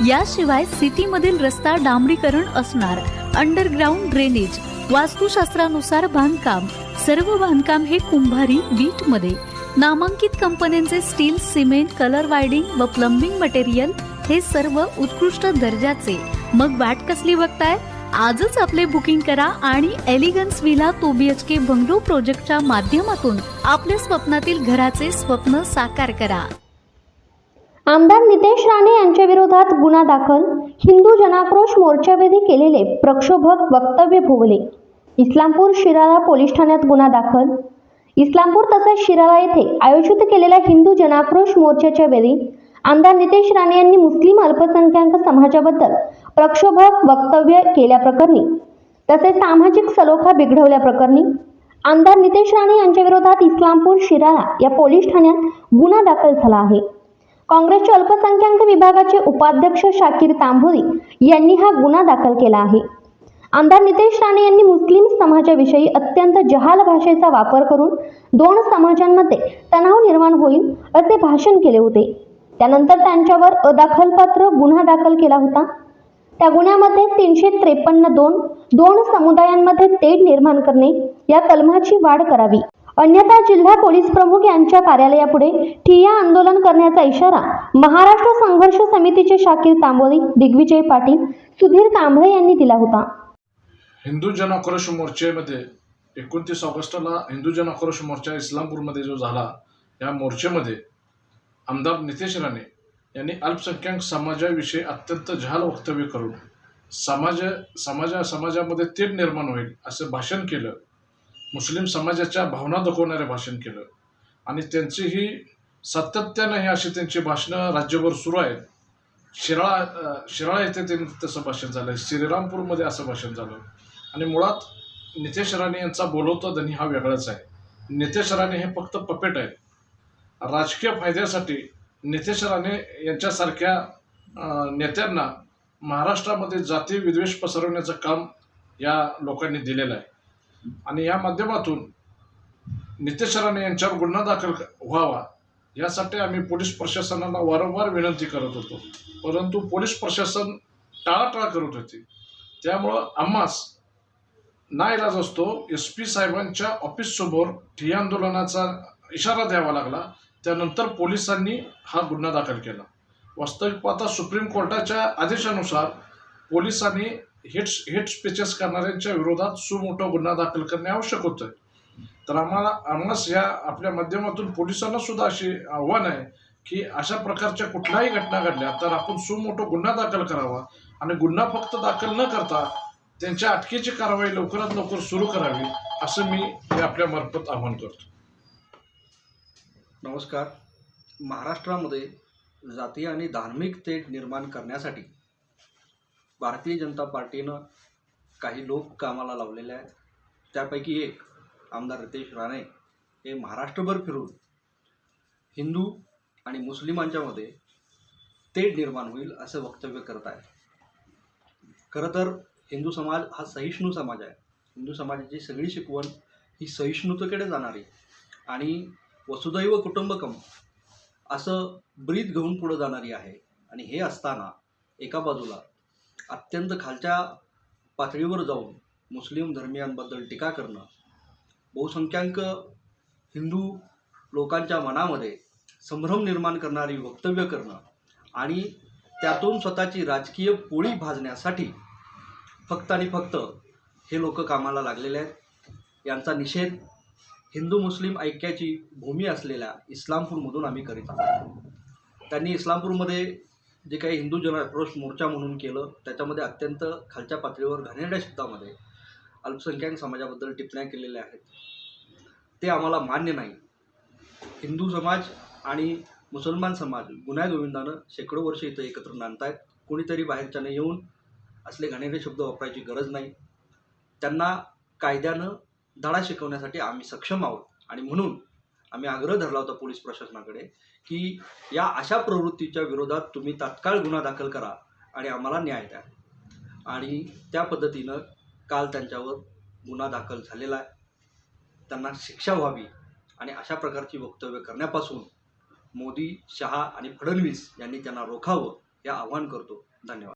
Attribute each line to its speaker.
Speaker 1: याशिवाय सिटीमधील रस्ता डांबरीकरण असणार. अंडरग्राऊंड ड्रेनेज वास्तुशास्त्रानुसार बांधकाम सर्व बांधकाम हे कुंभारी वीटमध्ये नामांकित कंपन्यांचे स्टील सिमेंट कलर वायडिंग व प्लंबिंग मटेरियल हे सर्व उत्कृष्ट दर्जाचे. मग वाट कसली बघताय? आजच आपले बुकिंग करा आणि elegance villa two B H K bungalow प्रोजेक्टच्या माध्यमातून आपल्या स्वप्नातील घराचे स्वप्न साकार करा.
Speaker 2: आमदार नितेश राणे यांच्या विरोधात गुन्हा दाखल. हिंदू जनाक्रोश मोर्चावेधी केलेले प्रक्षोभक वक्तव्य भोगले. इस्लामपूर शिराळा पोलीस ठाण्यात गुन्हा दाखल. इस्लामपूर तसेच शिराळा येथे आयोजित केलेल्या हिंदू जनाक्रोश मोर्चाच्या वेळी आमदार नितेश राणे यांनी मुस्लिम अल्पसंख्याक समाजाबद्दल प्रक्षोभक वक्तव्य केल्याप्रकरणी तसेच सामाजिक सलोखा बिघडवल्याप्रकरणी आमदार नितेश राणे यांच्या विरोधात इस्लामपूर शिराळा या पोलीस ठाण्यात गुन्हा दाखल झाला आहे. काँग्रेसचे अल्पसंख्याक विभागाचे उपाध्यक्ष शाकीर तांबोरी यांनी हा गुन्हा दाखल केला आहे. आमदार नितेश राणे यांनी मुस्लिम समाजाविषयी अत्यंत जहाल भाषेचा वापर करून दोन समाजांमध्ये तणाव निर्माण होईल असे भाषण केले होते. त्यानंतर त्यांच्यावर अदाखलपात्र गुन्हा दाखल केला होता. त्या गुन्ह्यामध्ये तीनशे त्रेपन्न दोन दोन समुदायांमध्ये तेढ निर्माण करणे या कलमाची वाढ करावी. अन्यथा जिल्हा पोलीस प्रमुख यांच्या कार्यालयापुढे ठिय्या आंदोलन करण्याचा इशारा महाराष्ट्र संघर्ष समितीचे शाकीर तांबोली दिग्विजय पाटील सुधीर कांबळे यांनी दिला होता.
Speaker 3: हिंदू जन आक्रोश मोर्चेमध्ये एकोणतीस ऑगस्टला हिंदू जन आक्रोश मोर्चा इस्लामपूरमध्ये जो झाला या मोर्चेमध्ये आमदार नितेश राणे यांनी अल्पसंख्याक समाजाविषयी अत्यंत जहाल वक्तव्य करून समाज समाजा समाजामध्ये तेढ निर्माण होईल असं भाषण केलं. मुस्लिम समाजाच्या भावना दुखवणारे भाषण केलं. आणि त्यांची ही सातत्यानं ही अशी त्यांची भाषणं राज्यभर सुरू आहेत. शिराळा शिराळा येथे त्यांनी तसं भाषण झालं श्रीरामपूरमध्ये असं भाषण झालं. आणि मुळात नितेश राणे यांचा बोलवतो धनी हा वेगळाच आहे. नितेश राणे हे फक्त पपेट आहेत. राजकीय फायद्यासाठी नितेश राणे यांच्यासारख्या नेत्यांना महाराष्ट्रामध्ये जाती विद्वेष पसरवण्याचं काम या लोकांनी दिलेलं आहे. आणि या माध्यमातून नितेश राणे यांच्यावर गुन्हा दाखल व्हावा यासाठी आम्ही पोलीस प्रशासनाला वारंवार विनंती करत होतो. परंतु पोलीस प्रशासन टाळाटाळ करत होते. त्यामुळं आम्हास नाईलाज असतो एस पी साहेबांच्या ऑफिससमोर ठिय्या आंदोलनाचा इशारा द्यावा लागला. त्यानंतर पोलिसांनी हा गुन्हा दाखल केला. वास्तविक पाहता सुप्रीम कोर्टाच्या आदेशानुसार पोलिसांनी हेट हेट स्पीचेस करणाऱ्यांच्या विरोधात सुमोठा गुन्हा दाखल करणे आवश्यक होतं तर आम्हाला आम्हास या आपल्या माध्यमातून पोलिसांना सुद्धा अशी आव्हान आहे की अशा प्रकारच्या कुठल्याही घटना घडल्या तर आपण सुमोठा गुन्हा दाखल करावा आणि गुन्हा फक्त दाखल न करता त्यांच्या अटकेची कारवाई लवकरात लवकर सुरू करावी असं मी हे आपल्या मार्फत आवाहन करतो.
Speaker 4: नमस्कार. महाराष्ट्रामध्ये जातीय आणि धार्मिक तेढ निर्माण करण्यासाठी भारतीय जनता पार्टीनं काही लोक कामाला लावलेले आहेत. त्यापैकी एक आमदार रितेश राणे हे महाराष्ट्रभर फिरून हिंदू आणि मुस्लिमांच्यामध्ये तेढ निर्माण होईल असं वक्तव्य करत आहे खरं तर हिंदू समाज हा सहिष्णू समाज आहे. हिंदू समाजाची सगळी शिकवण ही सहिष्णुतेकडे जाणारी आणि वसुदैव कुटुंबकम असं ब्रीद घेऊन पुढं जाणारी आहे. आणि हे असताना एका बाजूला अत्यंत खालच्या पातळीवर जाऊन मुस्लिम धर्मियांबद्दल टीका करणं बहुसंख्याक हिंदू लोकांच्या मनामध्ये संभ्रम निर्माण करणारी वक्तव्य करणं आणि त्यातून स्वतःची राजकीय पोळी भाजण्यासाठी फक्त आणि फक्त हे लोक कामाला लागलेले आहेत. यांचा निषेध हिंदू मुस्लिम ऐक्याची भूमी असलेल्या इस्लामपूरमधून आम्ही करीत आहोत. त्यांनी इस्लामपूरमध्ये जे काही हिंदू जन आक्रोश मोर्चा म्हणून केलं त्याच्यामध्ये अत्यंत खालच्या पातळीवर घाणेरड्या शब्दामध्ये अल्पसंख्याक समाजाबद्दल टिप्पण्या केलेल्या आहेत. ते आम्हाला मान्य नाही. हिंदू समाज आणि मुसलमान समाज गुन्ह्यागोविंदानं शेकडो वर्ष इथं एकत्र नांदतायत. कोणीतरी बाहेरच्यानं येऊन असले घाणेरडे शब्द वापरायची गरज नाही. त्यांना कायद्यानं धडा शिकवण्यासाठी आम्ही सक्षम आहोत आणि म्हणून आम्ही आग्रह धरला होता पोलीस प्रशासनाकडे की या अशा प्रवृत्तीच्या विरोधात तुम्ही तात्काळ गुन्हा दाखल करा आणि आम्हाला न्याय द्या. आणि त्या पद्धतीनं काल त्यांच्यावर गुन्हा दाखल झालेला आहे. त्यांना शिक्षा व्हावी आणि अशा प्रकारची वक्तव्य करण्यापासून मोदी शहा आणि फडणवीस यांनी त्यांना रोखावं हे आवाहन करतो. धन्यवाद.